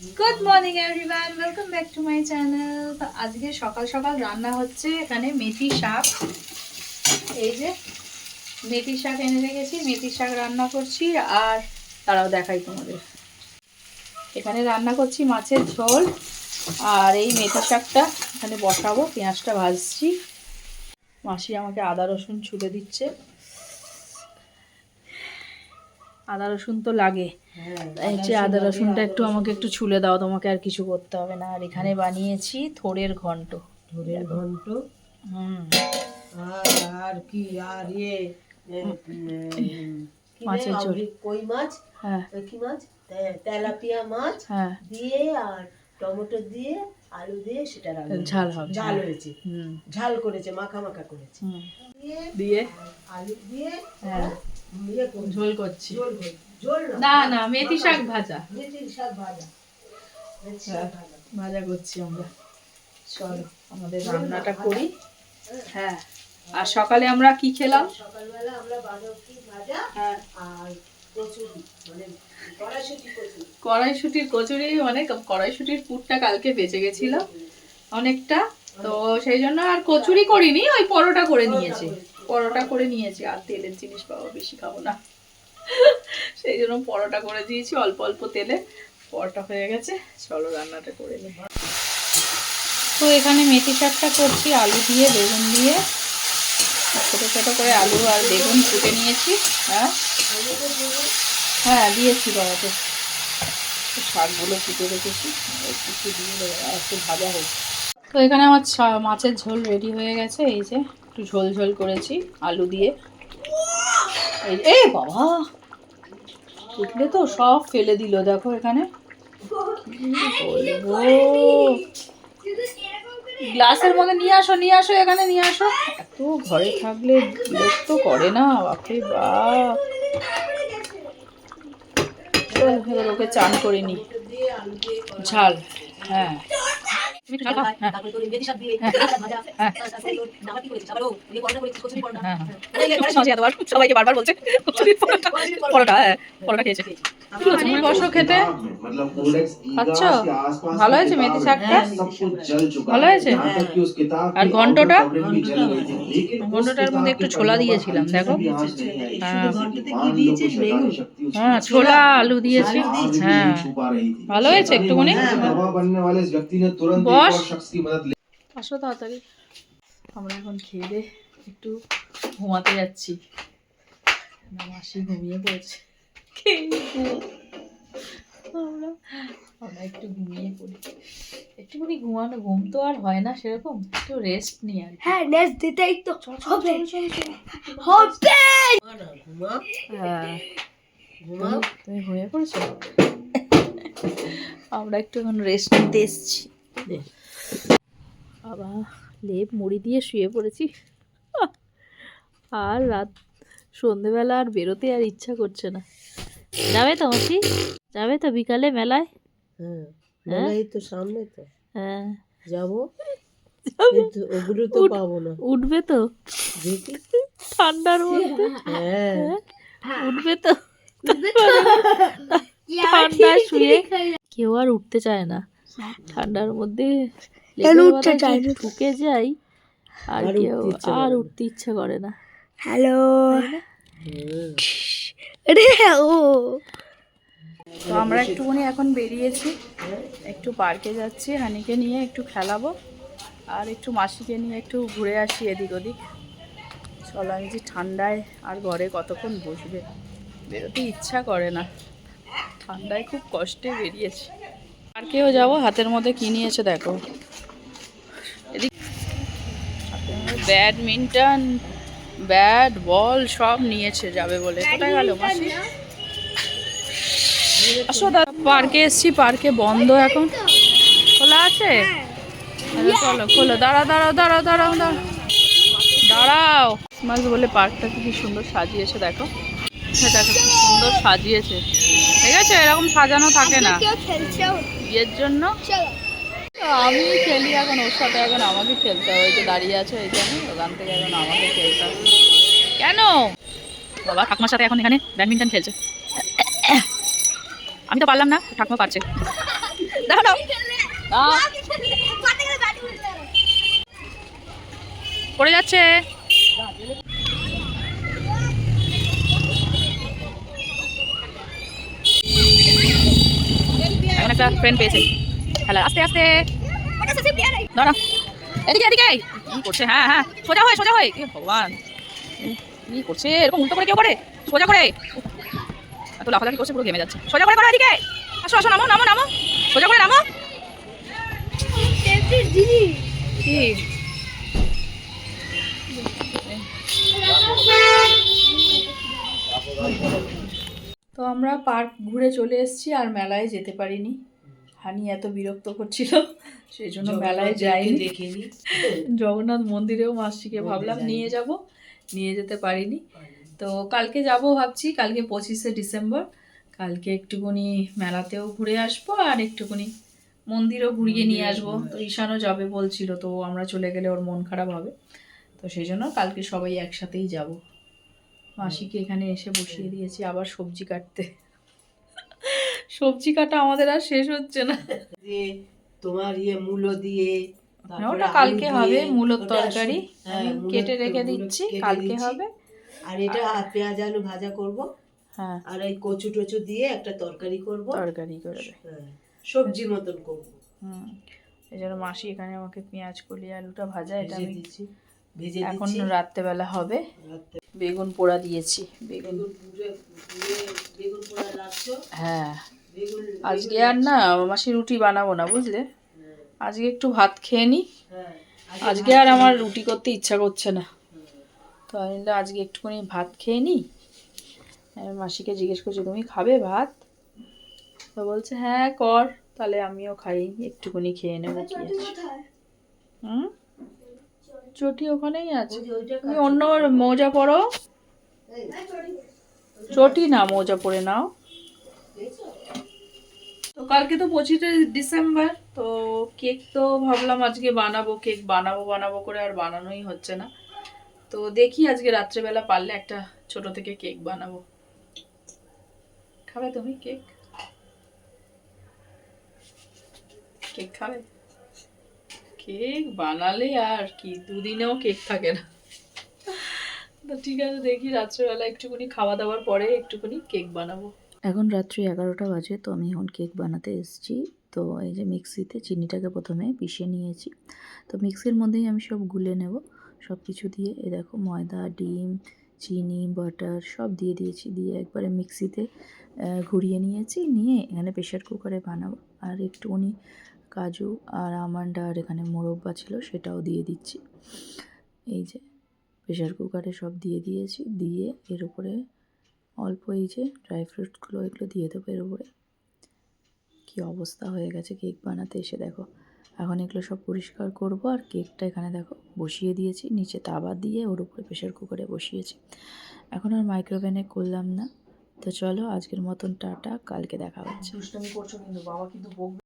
Good morning everyone welcome back to my channel তো আজকে সকাল সকাল রান্না হচ্ছে এখানে মেথি শাক। এই যে মেথি শাক এনে রেখেছি, মেথি শাক রান্না করছি, আর তারাও দেখাই তোমাদের। এখানে রান্না করছি মাছের ঝোল, আর এই মেথি শাকটা এখানে বসাবো, পেঁয়াজটা ভাজছি। মাসি আমাকে আদা রসুন ছুলে দিচ্ছে। আদা রসুন তো লাগে। এই যে আদা রসুনটা একটু আমাকে একটু ছুলে দাও তোমাকে আর কিছু করতে হবে না। আর এখানে বানিয়েছি থোড়ের ঘন্ট। ধরের ঘন্ট? হুম। আর কি? আর ইয়ে মাছের? ঝোল। কই মাছ? হ্যাঁ। কি মাছ? তেলাপিয়া মাছ হ্যাঁ। দিয়ে আর টমেটো দিয়ে আলু দিয়ে সেটা ঝাল হবে। ঝাল। হয়েছে। হুম। ঝাল করেছে মাখা মাখা করেছে। দিয়ে আলু দিয়ে হ্যাঁ। ইয়ে করছে, ঝোল করছি। ঝোল ঝোল না না মেথি শাক ভাজা। মেথির শাক ভাজা। হ্যাঁ। ভাজা। করছি আমরা। চলো আমাদের রান্নাটা করি। হ্যাঁ। আর সকালে আমরা কি খেলাম? সকালবেলা আমরা বাঁধাকপি ভাজা হ্যাঁ। আর কচুরি মানে কড়াইশুটি কচুরি। কড়াইশুটির কচুরি মানে কড়াইশুটির পুরটা কালকে বেঁচে গেছিল অনেকটা। তো সেই জন্য আর কচুরি করিনি ওই পরোটা করে নিয়েছি। পরোটা করে নিয়েছি, আর তেলের জিনিস বাবা বেশি খাব না। সেই জন্য পরোটা করে দিয়েছি, অল্প অল্প তেলে। পরোটা হয়ে গেছে, চলো রান্নাটা করে নিই। তো এখানে মেথি শাকটা করছি, আলু দিয়ে, বেগুন দিয়ে। ছোটো ছোটো করে আলু আর বেগুন ফুটে নিয়েছি হ্যাঁ। হ্যাঁ দিয়েছি বাবাকে শাকগুলো ফুটে রেখেছি, একটু দিয়ে একটু ভাজা হোক। তো এখানে আমার মাছের ঝোল রেডি হয়ে গেছে, এই যে। একটু ঝোল ঝোল করেছি আলু দিয়ে। এ বাবা! উঠলে তো সব ফেলে দিল দেখো এখানে। গ্লাসের মধ্যে নিয়ে আসো নিয়ে আসো এখানে নিয়ে আসো। এত ঘরে থাকলে বিরক্ত করে না বাপরে বা। ওকে চান করে নি। ঝাল হ্যাঁ। খেতে। খাচ্ছ? ভালো হয়েছে মেথি শাকটা? ভালো হয়েছে? আর ঘন্টটা? ঘন্টটার মধ্যে একটু ছোলা দিয়েছিলাম দেখো। হ্যাঁ।, হ্যাঁ।, হ্যাঁ ছোলা আলু দিয়েছি। হ্যাঁ। ভালো হয়েছে একটুখানি? বস। আসো তাড়াতাড়ি। আমরা এখন খেয়ে দে একটু ঘুমাতে যাচ্ছি। মাসি ঘুমিয়ে পড়েছে। আমরা আমরা একটু ঘুমিয়ে পড়ি। একটুখানি ঘুমানো ঘুম তো আর হয় না সেরকম একটু রেস্ট নিয়ে আর হ্যাঁ রেস্ট দিতেই তো হবে। হবে! হ্যাঁ, তুমি ঘুমিয়ে পড়েছো? আমরা একটু এখন রেস্ট নিতে এসেছি। বাবা লেপ মুড়ি দিয়ে শুয়ে পড়েছি। আর রাত সন্ধেবেলা আর বেরোতে আর ইচ্ছা করছে না। যাবে তো মাসি? যাবে তো বিকালে মেলায়? হ্যাঁ মেলাই তো সামনে তো। হ্যাঁ। যাব? ওগুলো তো পাবো না। উঠবে তো। ঠান্ডার মধ্যে। হ্যাঁ। উঠবে তো। ঠান্ডায় শুয়ে কেউ আর উঠতে চায় না। ঠান্ডার মধ্যে কেন উঠতে? ঢুকে যাই আর আর কেউ উঠতে ইচ্ছে আর করে না। উঠতে ইচ্ছে করে না। হ্যালো। রে ও তো আমরা একটুখানি এখন বেরিয়েছি একটু পার্কে যাচ্ছি হানিকে নিয়ে একটু খেলাবো আর একটু মাসিকে নিয়ে একটু ঘুরে আসি এদিক ওদিক। চলো আমি যে ঠান্ডায় আর ঘরে কতক্ষণ বসবে বেরোতে ইচ্ছা করে না। ঠান্ডায় খুব কষ্টে বেরিয়েছি। পার্কেও যাব হাতের মধ্যে কি নিয়েছে দেখো। ব্যাডমিন্টন ব্যাট বল সব নিয়েছে যাবে বলে। কোথায় গেল মাসি? আসো দাদা পার্কে এসছি পার্কে বন্ধ এখন। খোলা আছে? আচ্ছা, চলো খোলো। দাঁড়াও দাঁড়াও দাঁড়াও দাঁড়াও দাঁড়াও। দাঁড়াও। বলে পার্কটাকে কি সুন্দর সাজিয়েছে দেখো। হ্যাঁ দেখো সুন্দর সাজিয়েছে। ঠিক আছে এরকম সাজানো থাকে না। বিয়ের জন্য। আমি খেলি এখন ওর সাথে এখন আমাকে খেলতে হবে। ওই যে দাঁড়িয়ে আছে ওইখানে ওখান থেকে এখন আমাকে খেলতে হবে। কেন? বাবা ঠাকুমার সাথে এখন এখানে ব্যাডমিন্টন খেলছে। আমি তো পারলাম না ঠাকুমা পারছে। দেখো পড়ে যাচ্ছে এখন একটা ফ্রেন্ড পেয়েছে। হ্যালো, আস্তে আস্তে। না এদিকে এদিকে। কি করছে? হ্যাঁ হ্যাঁ। সোজা হয়ে সোজা হয়ে। ভগবান। কি করছে? এরকম উল্টো করে কেউ করে? সোজা করে। এত লাফালাফি করছে, পুরো ঘেমে যাচ্ছে। সোজা করে, করো এদিকে। আসো আসো, নামো নামো নামো। সোজা করে নামো। কি? তো আমরা পার্ক ঘুরে চলে এসেছি আর মেলায় যেতে পারিনি। হানি এত বিরক্ত করছিল সেই জন্য মেলায় যাইনি দেখিনি। জগন্নাথ মন্দিরেও মাসিকে ভাবলাম নিয়ে যাব নিয়ে যেতে পারিনি। তো কালকে যাব ভাবছি কালকে পঁচিশে ডিসেম্বর। কালকে একটুখানি মেলাতেও ঘুরে আসব আর একটুখানি মন্দিরও ঘুরিয়ে নিয়ে আসব। তো ঈশানও যাবে বলছিল তো আমরা চলে গেলে ওর মন খারাপ হবে। তো সেই জন্য কালকে সবাই একসাথেই যাব। মাসিকে এখানে এসে বসিয়ে দিয়েছি আবার সবজি কাটতে। সবজি কাটা আমাদের আর শেষ হচ্ছে না। তোমার ইয়ে মূলো দিয়ে ওটা কালকে হবে মূলোর তরকারি। হ্যাঁ, কেটে রেখে দিচ্ছি কালকে হবে। আর এটা পেঁয়াজ আলু ভাজা করব। হ্যাঁ। আর এই কচু টচু দিয়ে একটা তরকারি করব। তরকারি করবে। হ্যাঁ, সবজি মতন করব। হুম এই জন্য মাসি এখানে আমাকে পেঁয়াজ কলি আলুটা ভাজা এটা আমি দিচ্ছি। ভেজে এখন রাত্রেবেলা হবে। বেগুন পোড়া দিয়েছি বেগুন। বেগুন পুড়ে হ্যাঁ। আজকে আর না মাসি রুটি বানাবো না বুঝলে? আজকে একটু ভাত খেয়ে নি। হ্যাঁ। আজকে আর আমার রুটি করতে ইচ্ছা করছে না। তো আমি আজকে একটুখানি ভাত খেয়ে নি। মাসিকে জিজ্ঞেস করছি তুমি খাবে ভাত? তো বলছে হ্যাঁ কর। তাহলে আমিও খাই একটুখানি খেয়ে নেব কি আছে? হুম? চটি ওখানেই আছে। তুমি অন্য মোজা পরো। চটি। না মোজা পরে নাও। তো কালকে তো পঁচিশে ডিসেম্বর তো কেক তো ভাবলাম আজকে বানাবো কেক বানাবো বানাবো করে আর বানানোই হচ্ছে না। তো দেখি আজকে রাত্রেবেলা পারলে একটা ছোট থেকে কেক বানাবো। খাবে তুমি কেক? কেক খাবে? কেক বানালে আর কি? দুদিনেও কেক থাকে না। তো ঠিক আছে, দেখি রাত্রেবেলা একটুখানি খাওয়া দাওয়ার পরে একটুখানি কেক বানাবো। এখন রাত্রি এগারোটা বাজে, তো আমি এখন কেক বানাতে এসেছি। তো এই যে মিক্সিতে চিনিটাকে প্রথমে পিষে নিয়েছি। তো মিক্সির মধ্যেই আমি সব গুলে নেব। সব কিছু দিয়ে এ দেখো, ময়দা, ডিম, চিনি, বাটার সব দিয়ে দিয়েছি। দিয়ে একবারে মিক্সিতে ঘুরিয়ে নিয়েছি। নিয়ে এখানে প্রেশার কুকারে বানাবো। আর একটুখানি কাজু আর আমন্ড আর এখানে মোরব্বা ছিল, সেটাও দিয়ে দিচ্ছি। এই যে প্রেশার কুকারে সব দিয়ে দিয়েছি, দিয়ে এর উপরে অল্প এই যে ড্রাই ফ্রুটসগুলো এগুলো দিয়ে দেবো এর উপরে। কী অবস্থা হয়ে গেছে কেক বানাতে, এসে দেখো। এখন এগুলো সব পরিষ্কার করব আর কেকটা এখানে দেখো বসিয়ে দিয়েছি, নিচে তাবা দিয়ে ওর উপরে প্রেশার কুকারে বসিয়েছি। এখন আর মাইক্রোওভেনে করলাম না। তো চলো আজকের মতন টাটা, কালকে দেখা হচ্ছে। কিন্তু, বাবা কিন্তু